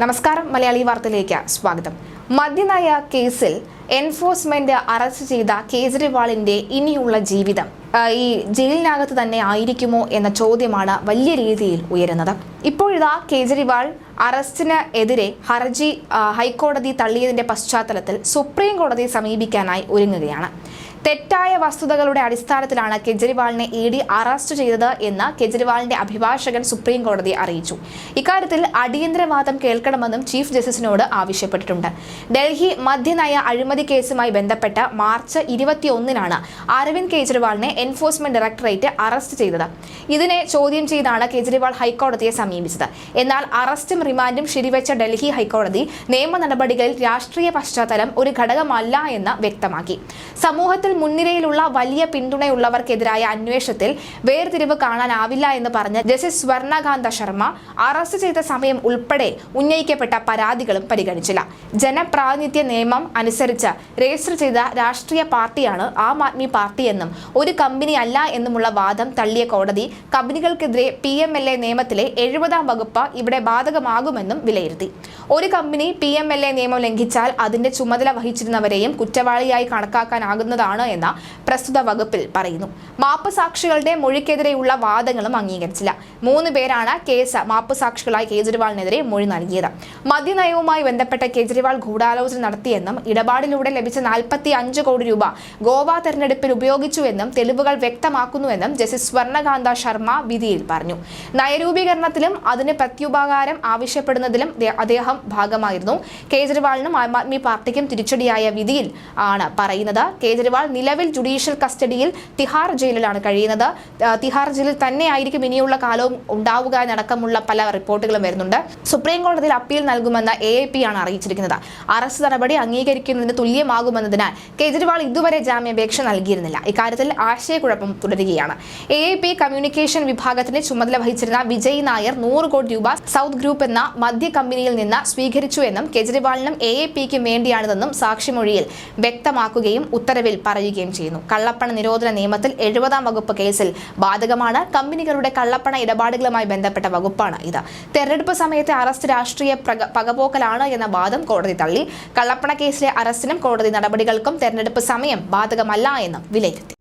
നമസ്കാരം മലയാളി വാർത്തയിലേക്ക് സ്വാഗതം. മദ്യനയ കേസിൽ എൻഫോഴ്സ്മെന്റ് അറസ്റ്റ് ചെയ്ത കേജ്രിവാളിന്റെ ഇനിയുള്ള ജീവിതം ഈ ജയിലിനകത്ത് തന്നെ ആയിരിക്കുമോ എന്ന ചോദ്യമാണ് വലിയ രീതിയിൽ ഉയരുന്നത്. ഇപ്പോഴിതാ കേജ്രിവാൾ അറസ്റ്റിന് എതിരെ ഹർജി ഹൈക്കോടതി തള്ളിയതിന്റെ പശ്ചാത്തലത്തിൽ സുപ്രീം കോടതിയെ സമീപിക്കാനായി ഒരുങ്ങുകയാണ്. തെറ്റായ വസ്തുതകളുടെ അടിസ്ഥാനത്തിലാണ് കെജ്രിവാളിനെ ഇ ഡി അറസ്റ്റ് ചെയ്തത് എന്ന് കെജ്രിവാളിന്റെ അഭിഭാഷകൻ സുപ്രീം കോടതിയെ അറിയിച്ചു. ഇക്കാര്യത്തിൽ അടിയന്തരവാദം കേൾക്കണമെന്നും ചീഫ് ജസ്റ്റിസിനോട് ആവശ്യപ്പെട്ടിട്ടുണ്ട്. ഡൽഹി മദ്യനയ അഴിമതി കേസുമായി ബന്ധപ്പെട്ട് മാർച്ച് ഇരുപത്തിയൊന്നിനാണ് അരവിന്ദ് കെജ്രിവാളിനെ എൻഫോഴ്സ്മെന്റ് ഡയറക്ടറേറ്റ് അറസ്റ്റ് ചെയ്തത്. ഇതിനെ ചോദ്യം ചെയ്താണ് കെജ്രിവാൾ ഹൈക്കോടതിയെ സമീപിച്ചത്. എന്നാൽ അറസ്റ്റും റിമാൻഡും ശരിവെച്ച ഡൽഹി ഹൈക്കോടതി നിയമ നടപടികളിൽ രാഷ്ട്രീയ പശ്ചാത്തലം ഒരു ഘടകമല്ല എന്ന് വ്യക്തമാക്കി. സമൂഹത്തിൽ മുൻനിരയിലുള്ള വലിയ പിന്തുണയുള്ളവർക്കെതിരായ അന്വേഷണത്തിൽ വേർതിരിവ് കാണാനാവില്ല എന്ന് പറഞ്ഞ ജസ്റ്റിസ് സ്വർണകാന്ത ശർമ്മ അറസ്റ്റ് ചെയ്ത സമയം ഉൾപ്പെടെ ഉന്നയിക്കപ്പെട്ട പരാതികളും പരിഗണിച്ചില്ല. ജനപ്രാതിനിധ്യ നിയമം അനുസരിച്ച് രജിസ്റ്റർ ചെയ്ത രാഷ്ട്രീയ പാർട്ടിയാണ് ആം ആദ്മി പാർട്ടി എന്നും ഒരു കമ്പനി അല്ല എന്നുമുള്ള വാദം തള്ളിയ കോടതി കമ്പനികൾക്കെതിരെ പി എം എൽ എ നിയമത്തിലെ എഴുപതാം വകുപ്പ് ഇവിടെ ബാധകമാകുമെന്നും വിലയിരുത്തി. ഒരു company P M L A നിയമം ലംഘിച്ചാൽ അതിന്റെ ചുമതല വഹിച്ചിരുന്നവരെയും കുറ്റവാളിയായി കണക്കാക്കാനാകുന്നതാണ് എന്ന പ്രസ്തുത വകുപ്പിൽ പറയുന്നു. മാപ്പ് സാക്ഷികളുടെ മൊഴിക്കെതിരെയുള്ള വാദങ്ങളും അംഗീകരിച്ചില്ല. മൂന്ന് പേരാണ് കേസ് മാപ്പ് സാക്ഷികളായി കേജ്രിവാളിനെതിരെ മൊഴി നൽകിയത്. മദ്യനയവുമായി ബന്ധപ്പെട്ട കേജ്രിവാൾ ഗൂഢാലോചന നടത്തിയെന്നും ഇടപാടിലൂടെ ലഭിച്ച നാൽപ്പത്തി അഞ്ച് കോടി രൂപ ഗോവ തെരഞ്ഞെടുപ്പിൽ ഉപയോഗിച്ചുവെന്നും തെളിവുകൾ വ്യക്തമാക്കുന്നുവെന്നും ജസ്റ്റിസ് സ്വർണകാന്ത ശർമ്മ വിധിയിൽ പറഞ്ഞു. നയരൂപീകരണത്തിലും അതിന് പ്രത്യുപകാരം ആവശ്യപ്പെടുന്നതിലും അദ്ദേഹം ഭാഗമായിരുന്നു. കേജ്രിവാളിനും ആം ആദ്മി പാർട്ടിക്കും തിരിച്ചടിയായ വിധിയിൽ ആണ് പറയുന്നത്. കേജ്രിവാൾ നിലവിൽ ജുഡീഷ്യൽ കസ്റ്റഡിയിൽ തിഹാർ ജയിലിലാണ് കഴിയുന്നത്. തിഹാർ ജയിലിൽ തന്നെയായിരിക്കും ഇനിയുള്ള കാലവും ഉണ്ടാവുക എന്നടക്കമുള്ള പല റിപ്പോർട്ടുകളും വരുന്നുണ്ട്. സുപ്രീം കോടതിയിൽ അപ്പീൽ നൽകുമെന്ന് എ ആണ് അറിയിച്ചിരിക്കുന്നത്. അറസ്റ്റ് നടപടി അംഗീകരിക്കുന്നതിന് തുല്യമാകുമെന്നതിനാൽ കേജ്രിവാൾ ഇതുവരെ ജാമ്യാപേക്ഷ നൽകിയിരുന്നില്ല. ഇക്കാര്യത്തിൽ ആശയക്കുഴപ്പം തുടരുകയാണ്. എ കമ്മ്യൂണിക്കേഷൻ വിഭാഗത്തിന്റെ ചുമതല വഹിച്ചിരുന്ന വിജയ് നായർ നൂറ് കോടി രൂപ സൗത്ത് ഗ്രൂപ്പ് എന്ന മദ്യ കമ്പനിയിൽ നിന്ന് സ്വീകരിച്ചു എന്നും കേജ്രിവാളിനും എ എ പിക്കും വേണ്ടിയാണിതെന്നും സാക്ഷിമൊഴിയിൽ വ്യക്തമാക്കുകയും ഉത്തരവിൽ പറയുകയും ചെയ്യുന്നു. കള്ളപ്പണ നിരോധന നിയമത്തിൽ എഴുപതാം വകുപ്പ് കേസിൽ ബാധകമാണ്. കമ്പനികളുടെ കള്ളപ്പണ ഇടപാടുകളുമായി ബന്ധപ്പെട്ട വകുപ്പാണ് ഇത്. തെരഞ്ഞെടുപ്പ് സമയത്തെ അറസ്റ്റ് രാഷ്ട്രീയ പകപോക്കലാണ് എന്ന വാദം കോടതി തള്ളി. കള്ളപ്പണ കേസിലെ അറസ്റ്റിനും കോടതി നടപടികൾക്കും തെരഞ്ഞെടുപ്പ് സമയം ബാധകമല്ല എന്നും വിലയിരുത്തി.